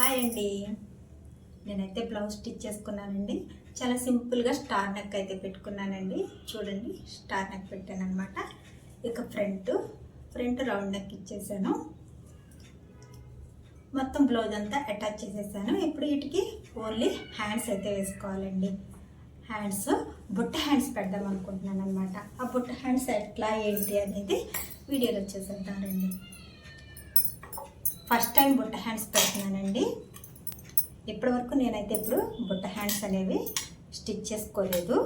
Hi అండి. నేనైతే blouse stitch చేసుకున్నానండి. చాలా సింపుల్గా స్టార్ నెక్ అయితే పెట్టుకున్నానండి. చూడండి స్టార్ నెక్ పెట్టాను అనమాట ఇక ఫ్రంట్ ఫ్రంట్ రౌండ్ నెక్ ఇచ్చేసాను. మొత్తం బ్లౌజ్ అంతా అటాచ్ చేసేసాను. ఇప్పుడు వీటికి ఓన్లీ హ్యాండ్స్ అయితే వేసుకోవాలండి. హ్యాండ్స్ బుట్ట హ్యాండ్స్ పెడదాం అనుకుంటున్నాను అనమాట ఆ బుట్ట హ్యాండ్స్ ఎట్లా ఏంటి అనేది వీడియోలో వచ్చేసేద్దామండి ఫస్ట్ టైం బుట్ట హ్యాండ్స్ పెడుతున్నానండి. ఇప్పటివరకు నేనైతే ఇప్పుడు బుట్ట హ్యాండ్స్ అనేవి స్టిచ్ చేసుకోలేదు.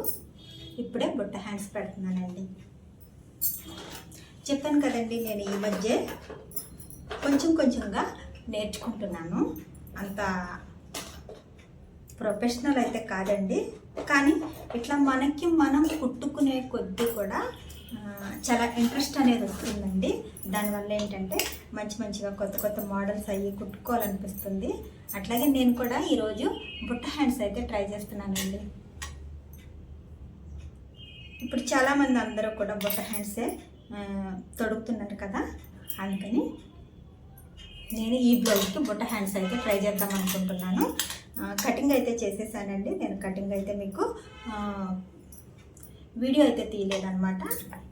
ఇప్పుడే బుట్ట హ్యాండ్స్ పెడుతున్నానండి. చెప్పాను కదండి నేను ఈ మధ్య కొంచెం కొంచెంగా నేర్చుకుంటున్నాను. అంత ప్రొఫెషనల్ అయితే కాదండి. కానీ ఇట్లా మనకి మనం కుట్టుకునే కొద్దీ కూడా చాలా ఇంట్రెస్ట్ అనేది వస్తుందండి. దానివల్ల ఏంటంటే మంచి మంచిగా కొత్త కొత్త మోడల్స్ అవి కుట్టుకోవాలనిపిస్తుంది. అట్లాగే నేను కూడా ఈరోజు బుట్ట హ్యాండ్స్ అయితే ట్రై చేస్తున్నానండి. ఇప్పుడు చాలామంది అందరూ కూడా బుట్ట హ్యాండ్సే తొడుగుతున్నారు కదా. అందుకని నేను ఈ బ్లౌజ్కి బుట్ట హ్యాండ్స్ అయితే ట్రై చేద్దాం అనుకుంటున్నాను. కటింగ్ అయితే చేసేసానండి. నేను కటింగ్ అయితే మీకు వీడియో అయితే తీయలేదన్నమాట.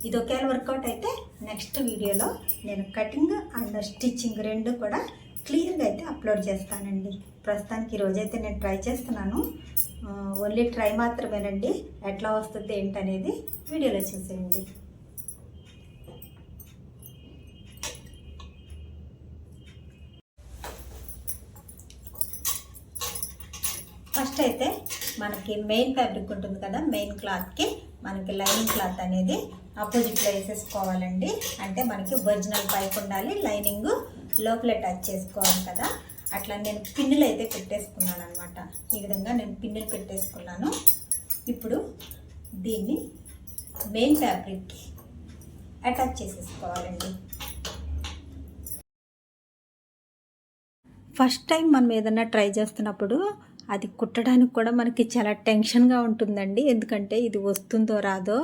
ఇది ఒకేలా వర్కౌట్ అయితే నెక్స్ట్ వీడియోలో నేను కటింగ్ అండ్ స్టిచ్చింగ్ రెండు కూడా క్లియర్గా అయితే అప్లోడ్ చేస్తానండి. ప్రస్తుతానికి ఈరోజైతే నేను ట్రై చేస్తున్నాను. ఓన్లీ ట్రై మాత్రమేనండి. ఎట్లా వస్తుంది ఏంటనేది వీడియోలో చూసేయండి. ఫస్ట్ అయితే మనకి మెయిన్ ఫ్యాబ్రిక్ ఉంటుంది కదా మెయిన్ క్లాత్కి మనకి లైనింగ్ క్లాత్ అనేది ఆపోజిట్లో వేసేసుకోవాలండి. అంటే మనకి ఒరిజినల్ పైకి ఉండాలి లైనింగ్ లోపల టచ్ చేసుకోవాలి కదా. అట్లా నేను పిన్నులు అయితే పెట్టేసుకున్నాను అనమాట ఈ విధంగా నేను పిన్నులు పెట్టేసుకున్నాను. ఇప్పుడు దీన్ని మెయిన్ ఫ్యాబ్రిక్కి అటాచ్ చేసేసుకోవాలండి. ఫస్ట్ టైం మనం ఏదైనా ట్రై చేస్తున్నప్పుడు అది కుట్టడానికి కూడా మనకి చాలా టెన్షన్గా ఉంటుందండి. ఎందుకంటే ఇది వస్తుందో రాదో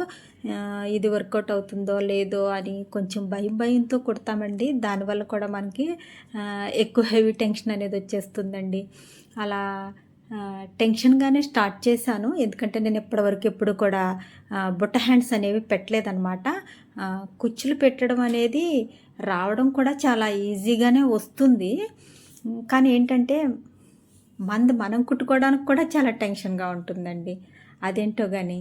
ఇది వర్కౌట్ అవుతుందో లేదో అని కొంచెం భయం భయంతో కుడతామండి. దానివల్ల కూడా మనకి ఎక్కువ హెవీ టెన్షన్ అనేది వచ్చేస్తుందండి. అలా టెన్షన్గానే స్టార్ట్ చేశాను. ఎందుకంటే నేను ఇప్పటివరకు ఎప్పుడు కూడా బుట్ట హ్యాండ్స్ అనేవి పెట్టలేదన్నమాట. కుచ్చులు పెట్టడం అనేది రావడం కూడా చాలా ఈజీగానే వస్తుంది. కానీ ఏంటంటే మంది మనం కుట్టుకోవడానికి కూడా చాలా టెన్షన్గా ఉంటుందండి. అదేంటో కానీ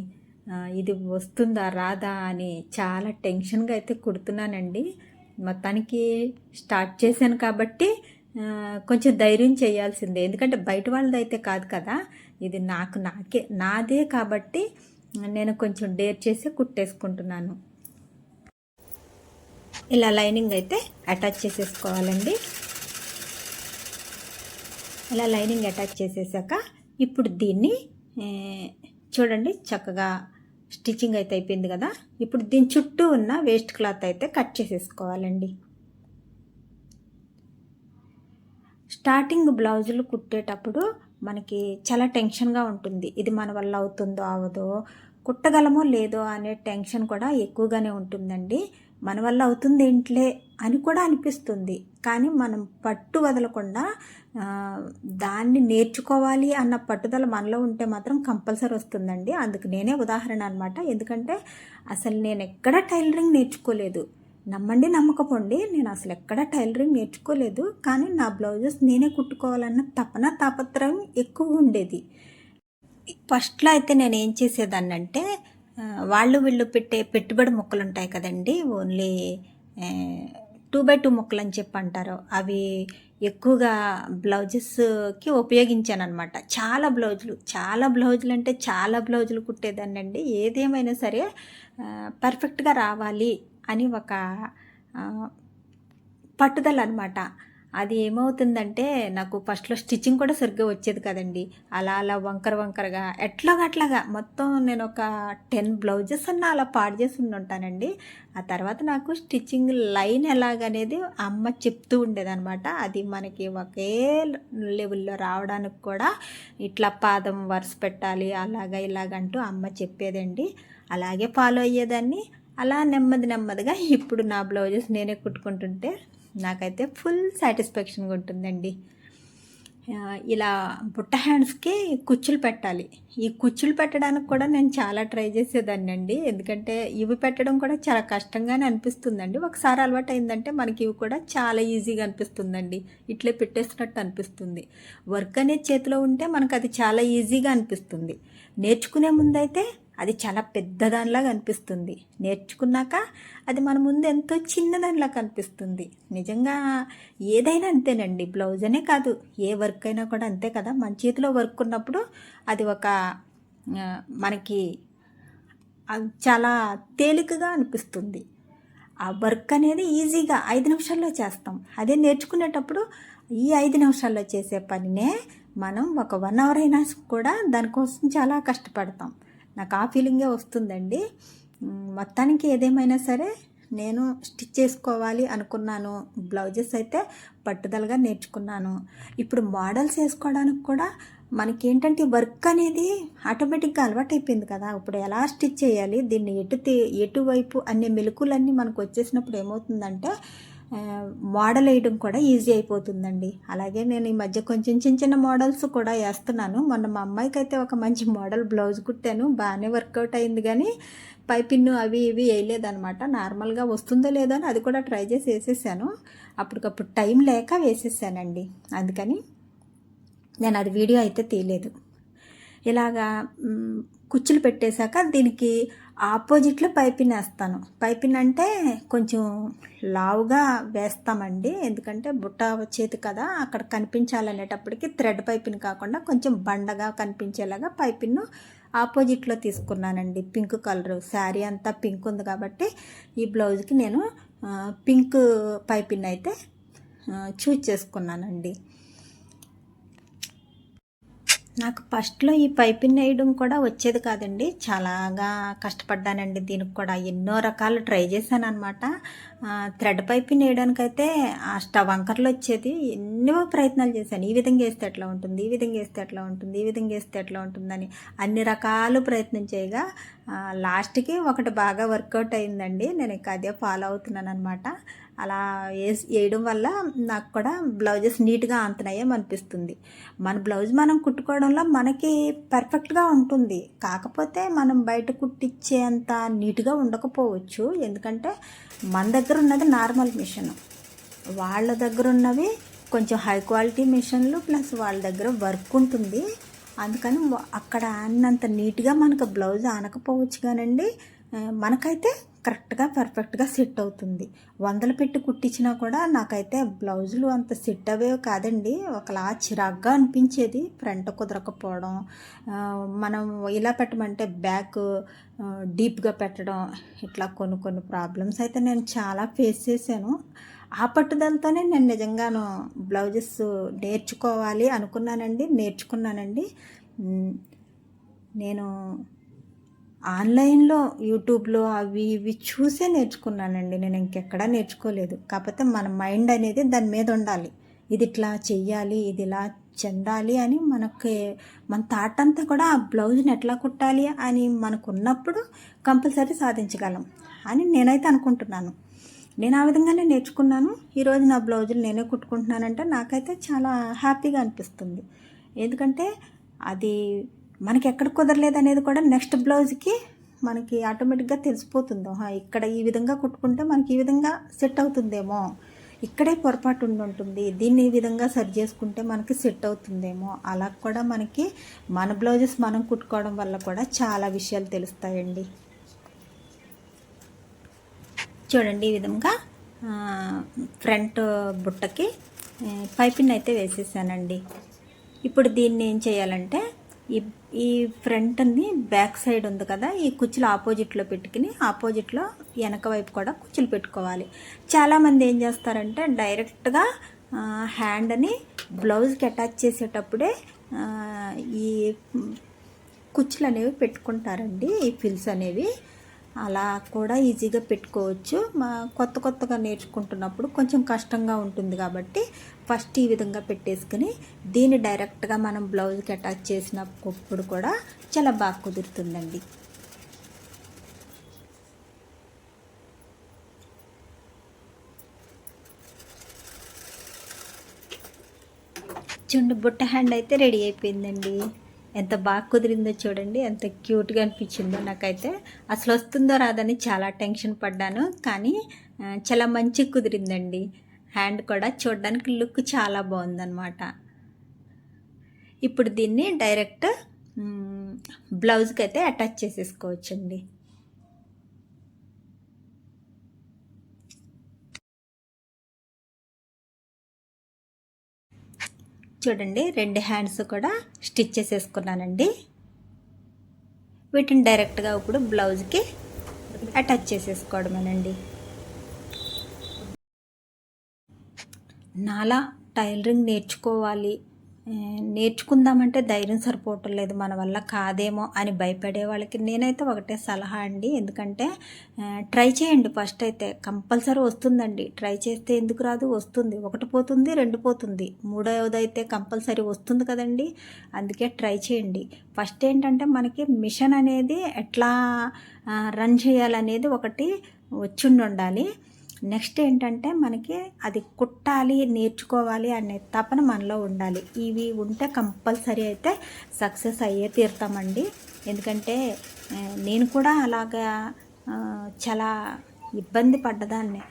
ఇది వస్తుందా రాదా అని చాలా టెన్షన్గా అయితే కుడుతున్నానండి. మొత్తానికి స్టార్ట్ చేశాను కాబట్టి కొంచెం ధైర్యం చేయాల్సిందే. ఎందుకంటే బయట వాళ్ళది అయితే కాదు కదా ఇది నాకు నాకే నాదే కాబట్టి నేను కొంచెం డేర్ చేసి కుట్టేసుకుంటున్నాను. ఇలా లైనింగ్ అయితే అటాచ్ చేసేసుకోవాలండి. ఇలా లైనింగ్ అటాచ్ చేసేసాక ఇప్పుడు దీన్ని చూడండి చక్కగా స్టిచ్చింగ్ అయితే అయిపోయింది కదా. ఇప్పుడు దీని చుట్టూ ఉన్న వేస్ట్ క్లాత్ అయితే కట్ చేసేసుకోవాలండి. స్టార్టింగ్ బ్లౌజులు కుట్టేటప్పుడు మనకి చాలా టెన్షన్గా ఉంటుంది. ఇది మన వల్ల అవుతుందో అవదో కుట్టగలమో లేదో అనే టెన్షన్ కూడా ఎక్కువగానే ఉంటుందండి. మన వల్ల అవుతుంది ఏంట్లే అని కూడా అనిపిస్తుంది. కానీ మనం పట్టు వదలకుండా దాన్ని నేర్చుకోవాలి అన్న పట్టుదల మనలో ఉంటే మాత్రం కంపల్సరీ వస్తుందండి. అందుకు నేనే ఉదాహరణ అనమాట ఎందుకంటే అసలు నేను ఎక్కడ టైలరింగ్ నేర్చుకోలేదు. నమ్మండి నమ్మకపోండి. నేను అసలు ఎక్కడ టైలరింగ్ నేర్చుకోలేదు. కానీ నా బ్లౌజెస్ నేనే కుట్టుకోవాలన్న తపన తాపత్రయం ఎక్కువ ఉండేది. ఫస్ట్లో అయితే నేను ఏం చేసేదాన్నంటే అంటే వాళ్ళు వీళ్ళు పెట్టే పెట్టుబడి మొక్కలు ఉంటాయి కదండి ఓన్లీ టూ బై టూ మొక్కలు అని చెప్పి అంటారు అవి ఎక్కువగా బ్లౌజెస్కి ఉపయోగించాను అనమాట చాలా బ్లౌజులు చాలా బ్లౌజులు అంటే చాలా బ్లౌజులు కుట్టేదాన్ని అండి. ఏదేమైనా సరే పర్ఫెక్ట్గా రావాలి అని ఒక పట్టుదల అనమాట అది ఏమవుతుందంటే నాకు ఫస్ట్లో స్టిచ్చింగ్ కూడా సరిగ్గా వచ్చేది కదండి. అలా అలా వంకర వంకరగా ఎట్లాగా అట్లాగా మొత్తం నేను ఒక టెన్ బ్లౌజెస్ అన్న అలా పాడు చేసి ఉంటానండి. ఆ తర్వాత నాకు స్టిచ్చింగ్ లైన్ ఎలాగనేది అమ్మ చెప్తూ ఉండేదన్నమాట. అది మనకి ఒకే లెవెల్లో రావడానికి కూడా ఇట్లా పాదం వరుస పెట్టాలి అలాగా ఇలాగంటూ అమ్మ చెప్పేదండి. అలాగే ఫాలో అయ్యేదాన్ని. అలా నెమ్మది నెమ్మదిగా ఇప్పుడు నా బ్లౌజెస్ నేనే కుట్టుకుంటుంటే నాకైతే ఫుల్ సాటిస్ఫాక్షన్గా ఉంటుందండి ఇలా బుట్ట హ్యాండ్స్కి కుచ్చులు పెట్టాలి. ఈ కుచ్చులు పెట్టడానికి కూడా నేను చాలా ట్రై చేసేదాన్ని అండి. ఎందుకంటే ఇవి పెట్టడం కూడా చాలా కష్టంగానే అనిపిస్తుందండి. ఒకసారి అలవాటు అయిందంటే మనకి ఇవి కూడా చాలా ఈజీగా అనిపిస్తుందండి. ఇట్లే పెట్టేసినట్టు అనిపిస్తుంది. వర్క్ అనేది చేతిలో ఉంటే మనకు అది చాలా ఈజీగా అనిపిస్తుంది. నేర్చుకునే ముందైతే అది చాలా పెద్దదానిలాగా అనిపిస్తుంది నేర్చుకున్నాక అది మన ముందు ఎంతో చిన్నదానిలా కనిపిస్తుంది. నిజంగా ఏదైనా అంతేనండి. బ్లౌజ్ అనే కాదు. ఏ వర్క్ అయినా కూడా అంతే కదా. మన చేతిలో వర్క్ ఉన్నప్పుడు అది ఒక మనకి అది చాలా తేలికగా అనిపిస్తుంది. ఆ వర్క్ అనేది ఈజీగా ఐదు నిమిషాల్లో చేస్తాం. అదే నేర్చుకునేటప్పుడు ఈ ఐదు నిమిషాల్లో చేసే పనినే మనం ఒక వన్ అవర్ అయినా కూడా దానికోసం చాలా కష్టపడతాం. నాకు ఆ ఫీలింగే వస్తుందండి. మొత్తానికి ఏదేమైనా సరే నేను స్టిచ్ చేసుకోవాలి అనుకున్నాను. బ్లౌజెస్ అయితే పట్టుదలగా నేర్చుకున్నాను. ఇప్పుడు మోడల్స్ వేసుకోవడానికి కూడా మనకేంటంటే వర్క్ అనేది ఆటోమేటిక్గా అలవాటు అయిపోయింది కదా. ఇప్పుడు ఎలా స్టిచ్ చేయాలి? దీన్ని ఎటు ఎటువైపు అనే మెలకులన్నీ మనకు వచ్చేసినప్పుడు ఏమవుతుందంటే మోడల్ కూడా ఈజీ అయిపోతుందండి. అలాగే నేను ఈ మధ్య కొంచెం చిన్న చిన్న మోడల్స్ కూడా వేస్తున్నాను మొన్న మా అమ్మాయికి అయితే ఒక మంచి మోడల్ బ్లౌజ్ కుట్టాను. బాగానే వర్కౌట్ అయింది కానీ పైపిన్ను అవి ఇవి వేయలేదనమాట నార్మల్గా వస్తుందో లేదో అని అది కూడా ట్రై చేసి వేసేసాను. అప్పటికప్పుడు టైం లేక వేసేసానండి. అందుకని నేను అది వీడియో అయితే తీయలేదు. ఇలాగా కుచ్చులు పెట్టేశాక దీనికి ఆపోజిట్లో పైపిన్ వేస్తాను పైపిన్ అంటే కొంచెం లావుగా వేస్తామండి. ఎందుకంటే బుట్ట చేతి కదా అక్కడ కనిపించాలనేటప్పటికి థ్రెడ్ పైపిన్ కాకుండా కొంచెం బండగా కనిపించేలాగా పైపిన్ను ఆపోజిట్లో తీసుకున్నానండి. Pink colour. శారీ అంతా పింక్ ఉంది కాబట్టి ఈ బ్లౌజ్కి నేను పింక్ పైపిన్ అయితే చూజ్ చేసుకున్నానండి. నాకు ఫస్ట్లో ఈ పైపిన్ వేయడం కూడా వచ్చేది కాదండి. చాలాగా కష్టపడ్డానండి. దీనికి కూడా ఎన్నో రకాలు ట్రై చేశాను అనమాట థ్రెడ్ పైపిన్ వేయడానికైతే ఆ స్టవ్ అంకర్లు వచ్చేది ఎన్నో ప్రయత్నాలు చేశాను. ఈ విధంగా వేస్తే ఎట్లా ఉంటుంది? ఈ విధంగా వేస్తే ఎట్లా ఉంటుంది? ఈ విధంగా వేస్తే ఎట్లా ఉంటుందని అన్ని రకాలు ప్రయత్నం చేయగా లాస్ట్కి ఒకటి బాగా వర్కౌట్ అయిందండి. నేను ఇక అదే ఫాలో అవుతున్నాను అనమాట అలా వేసి వేయడం వల్ల నాకు కూడా బ్లౌజెస్ నీట్గా అంతనయ్యం అనిపిస్తుంది. మన బ్లౌజ్ మనం కుట్టుకోవడంలో మనకి పర్ఫెక్ట్గా ఉంటుంది. కాకపోతే మనం బయట కుట్టించేంత నీట్గా ఉండకపోవచ్చు. ఎందుకంటే మన దగ్గర ఉన్నది నార్మల్ మిషన్. వాళ్ళ దగ్గర ఉన్నవి కొంచెం హై క్వాలిటీ మిషన్లు ప్లస్ వాళ్ళ దగ్గర వర్క్ ఉంటుంది. అందుకని అక్కడ అన్నంత నీట్గా మనకు బ్లౌజ్ ఆనకపోవచ్చు కానండి. మనకైతే కరెక్ట్గా పర్ఫెక్ట్గా సెట్ అవుతుంది. వందలు పెట్టి కుట్టించినా కూడా నాకైతే బ్లౌజులు అంత సెట్ అవేవి కాదండి. ఒకలా చిరాగ్గా అనిపించేది. ఫ్రంట్ కుదరకపోవడం మనం ఇలా పెట్టమంటే బ్యాక్ డీప్గా పెట్టడం ఇట్లా కొన్ని కొన్ని ప్రాబ్లమ్స్ అయితే నేను చాలా ఫేస్ చేశాను. ఆ పట్టుదలతోనే నేను నిజంగాను బ్లౌజెస్ నేర్చుకోవాలి అనుకున్నానండి నేర్చుకున్నానండి. నేను ఆన్లైన్లో యూట్యూబ్లో అవి ఇవి చూసే నేర్చుకున్నానండి. నేను ఇంకెక్కడా నేర్చుకోలేదు. కాకపోతే మన మైండ్ అనేది దాని మీద ఉండాలి. ఇది ఇట్లా చెయ్యాలి ఇది ఇలా చెందాలి అని మనకి మన థాట్ అంతా కూడా ఆ బ్లౌజ్ని ఎట్లా కుట్టాలి అని మనకు ఉన్నప్పుడు కంపల్సరీ సాధించగలం అని నేనైతే అనుకుంటున్నాను. నేను ఆ విధంగానే నేర్చుకున్నాను. ఈరోజు నా బ్లౌజులు నేనే కుట్టుకుంటున్నానంటే నాకైతే చాలా హ్యాపీగా అనిపిస్తుంది. ఎందుకంటే అది మనకి ఎక్కడ కుదరలేదు అనేది కూడా నెక్స్ట్ బ్లౌజ్కి మనకి ఆటోమేటిక్గా తెలిసిపోతుంది. ఇక్కడ ఈ విధంగా కుట్టుకుంటే మనకి ఈ విధంగా సెట్ అవుతుందేమో. ఇక్కడే పొరపాటు ఉండి ఉంటుంది. దీన్ని ఈ విధంగా సరి చేసుకుంటే మనకి సెట్ అవుతుందేమో. అలా కూడా మనకి మన బ్లౌజెస్ మనం కుట్టుకోవడం వల్ల కూడా చాలా విషయాలు తెలుస్తాయండి. చూడండి ఈ విధంగా ఫ్రంట్ బుట్టకి పైపింగ్ పైపిన్ అయితే వేసేసానండి. ఇప్పుడు దీన్ని ఏం చేయాలంటే ఈ ఈ ఫ్రంట్ని బ్యాక్ సైడ్ ఉంది కదా ఈ కుచ్చులు ఆపోజిట్లో పెట్టుకుని ఆపోజిట్లో వెనక వైపు కూడా కుచ్చులు పెట్టుకోవాలి. చాలామంది ఏం చేస్తారంటే డైరెక్ట్గా హ్యాండ్ని బ్లౌజ్కి అటాచ్ చేసేటప్పుడే ఈ కుచ్చులు అనేవి పెట్టుకుంటారండి ఈ ఫిల్స్ అనేవి. అలా కూడా ఈజీగా పెట్టుకోవచ్చు. మా కొత్త కొత్తగా నేర్చుకుంటున్నప్పుడు కొంచెం కష్టంగా ఉంటుంది కాబట్టి ఫస్ట్ ఈ విధంగా పెట్టేసుకుని దీన్ని డైరెక్ట్గా మనం బ్లౌజ్కి అటాచ్ చేసినప్పుడు కూడా చాలా బాగా కుదురుతుందండి. చుండు బుట్ట హ్యాండ్ అయితే రెడీ అయిపోయిందండి. ఎంత బాగా కుదిరిందో చూడండి ఎంత క్యూట్గా అనిపించిందో నాకైతే. అసలు వస్తుందో రాదని చాలా టెన్షన్ పడ్డాను కానీ చాలా మంచిగా కుదిరిందండి. హ్యాండ్ కూడా చూడడానికి లుక్ చాలా బాగుందన్నమాట. ఇప్పుడు దీన్ని డైరెక్ట్ బ్లౌజ్కి అయితే అటాచ్ చేసేసుకోవచ్చండి. చూడండి రెండు హ్యాండ్స్ కూడా స్టిచ్ చేసేసుకున్నానండి. వీటిని డైరెక్ట్గా ఇప్పుడు బ్లౌజ్కి అటాచ్ చేసేసుకోవడమేనండి. నాలా టైలరింగ్ నేర్చుకోవాలి. నేర్చుకుందామంటే ధైర్యం సరిపోవటం లేదు మన వల్ల కాదేమో అని భయపడే వాళ్ళకి నేనైతే ఒకటే సలహా అండి. ఎందుకంటే ట్రై చేయండి ఫస్ట్ అయితే. కంపల్సరీ వస్తుందండి. ట్రై చేస్తే ఎందుకు రాదు? వస్తుంది. ఒకటి పోతుంది రెండు పోతుంది. మూడవది అయితే కంపల్సరీ వస్తుంది కదండి. అందుకే ట్రై చేయండి. ఫస్ట్ ఏంటంటే మనకి మిషన్ అనేది ఎట్లా రన్ చేయాలనేది ఒకటి వచ్చిండి ఉండాలి. నెక్స్ట్ ఏంటంటే మనకి అది కుట్టాలి నేర్చుకోవాలి అనే తపన మనలో ఉండాలి. ఇవి ఉంటే కంపల్సరీ అయితే సక్సెస్ అయ్యే తీరుతామండి ఎందుకంటే నేను కూడా అలాగా చాలా ఇబ్బంది పడ్డదాన్ని.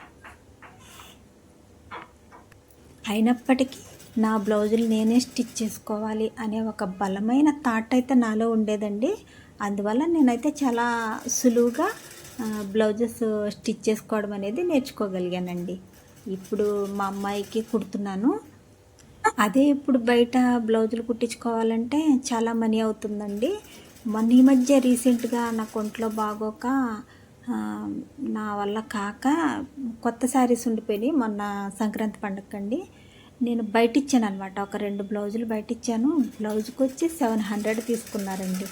అయినప్పటికీ నా బ్లౌజులు నేనే స్టిచ్ చేసుకోవాలి అనే ఒక బలమైన థాట్ అయితే నాలో ఉండేదండి. అందువల్ల నేనైతే చాలా సులువుగా బ్లౌజెస్ స్టిచ్ చేసుకోవడం అనేది నేర్చుకోగలిగానండి. ఇప్పుడు మా అమ్మాయికి కుడుతున్నాను. అదే ఇప్పుడు బయట బ్లౌజులు కుట్టించుకోవాలంటే చాలా మనీ అవుతుందండి. మొన్న ఈ మధ్య రీసెంట్గా నాకు ఒంట్లో బాగోక నా వల్ల కాక కొత్త శారీస్ ఉండిపోయినాయి మొన్న సంక్రాంతి పండగకండి. నేను బయట ఇచ్చాను అనమాట ఒక రెండు బ్లౌజులు బయట ఇచ్చాను బ్లౌజ్కి వచ్చి సెవెన్ హండ్రెడ్ తీసుకున్నారండి.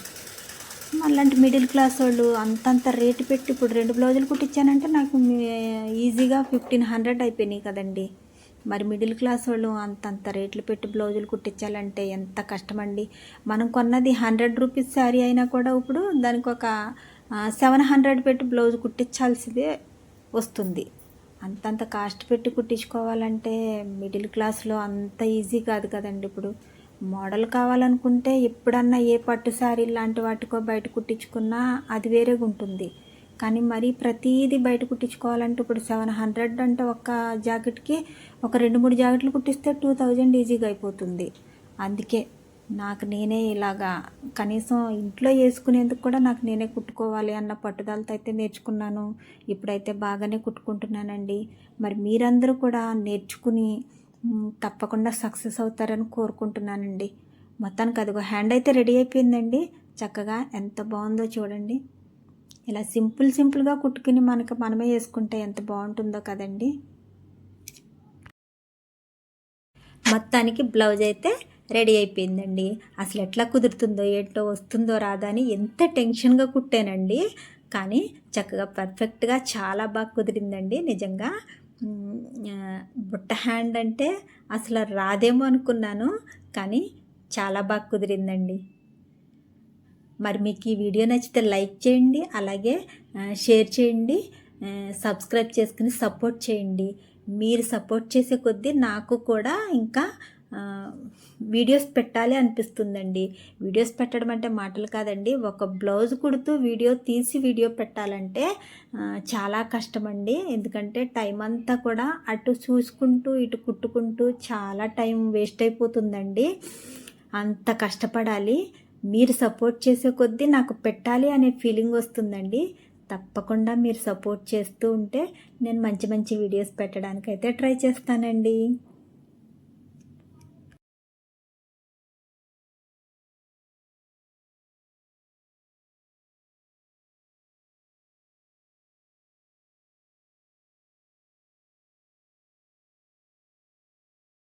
మళ్ళంటే మిడిల్ క్లాస్ వాళ్ళు అంతంత రేటు పెట్టి ఇప్పుడు రెండు బ్లౌజులు కుట్టించానంటే నాకు ఈజీగా ఫిఫ్టీన్ హండ్రెడ్ అయిపోయినాయి కదండి. మరి మిడిల్ క్లాస్ వాళ్ళు అంతంత రేట్లు పెట్టి బ్లౌజులు కుట్టించాలంటే ఎంత కష్టమండి. మనం కొన్నది హండ్రెడ్ రూపీస్ శారీ అయినా కూడా ఇప్పుడు దానికి ఒక సెవెన్ హండ్రెడ్ పెట్టి బ్లౌజ్ కుట్టించాల్సిందే వస్తుంది. అంతంత కాస్ట్ పెట్టి కుట్టించుకోవాలంటే మిడిల్ క్లాస్లో అంత ఈజీ కాదు కదండి ఇప్పుడు. మోడల్ కావాలనుకుంటే ఎప్పుడన్నా ఏ పట్టు శారీ లాంటి వాటికో బయట కుట్టించుకున్నా అది వేరేగా ఉంటుంది. కానీ మరి ప్రతిదీ బయట కుట్టించుకోవాలంటే ఇప్పుడు సెవెన్ హండ్రెడ్ అంటే ఒక జాకెట్కి ఒక రెండు మూడు జాకెట్లు కుట్టిస్తే టూ థౌజండ్ ఈజీగా అయిపోతుంది. అందుకే నాకు నేనే ఇలాగా కనీసం ఇంట్లో వేసుకునేందుకు కూడా నాకు నేనే కుట్టుకోవాలి అన్న పట్టుదలతో అయితే నేర్చుకున్నాను. ఇప్పుడైతే బాగానే కుట్టుకుంటున్నానండి. మరి మీరందరూ కూడా నేర్చుకుని తప్పకుండా సక్సెస్ అవుతారని కోరుకుంటున్నానండి. మొత్తానికి అదిగో హ్యాండ్ అయితే రెడీ అయిపోయిందండి. చక్కగా ఎంత బాగుందో చూడండి. ఇలా సింపుల్ సింపుల్గా కుట్టుకుని మనకి మనమే వేసుకుంటే ఎంత బాగుంటుందో కదండి. మొత్తానికి బ్లౌజ్ అయితే రెడీ అయిపోయిందండి. అసలు ఎట్లా కుదురుతుందో ఏంటో వస్తుందో రాదా అని ఎంత టెన్షన్గా కుట్టానండి. కానీ చక్కగా పర్ఫెక్ట్గా చాలా బాగా కుదిరిందండి. నిజంగా బుట్ట హ్యాండ్ అంటే అసలు రాదేమో అనుకున్నాను కానీ చాలా బాగా కుదిరిందండి. మరి మీకు ఈ వీడియో నచ్చితే లైక్ చేయండి అలాగే షేర్ చేయండి సబ్స్క్రైబ్ చేసుకుని సపోర్ట్ చేయండి. మీరు సపోర్ట్ చేసే కొద్దీ నాకు కూడా ఇంకా వీడియోస్ పెట్టాలి అనిపిస్తుందండి. వీడియోస్ పెట్టడం అంటే మాటలు కాదండి. ఒక బ్లౌజ్ కుడుతూ వీడియో తీసి వీడియో పెట్టాలంటే చాలా కష్టమండి. ఎందుకంటే టైం అంతా కూడా అటు చూసుకుంటూ ఇటు కుట్టుకుంటూ చాలా టైం వేస్ట్ అయిపోతుందండి. అంత కష్టపడాలి. మీరు సపోర్ట్ చేసే కొద్దీ నాకు పెట్టాలి అనే ఫీలింగ్ వస్తుందండి. తప్పకుండా మీరు సపోర్ట్ చేస్తూ ఉంటే నేను మంచి మంచి వీడియోస్ పెట్టడానికి అయితే ట్రై చేస్తానండి.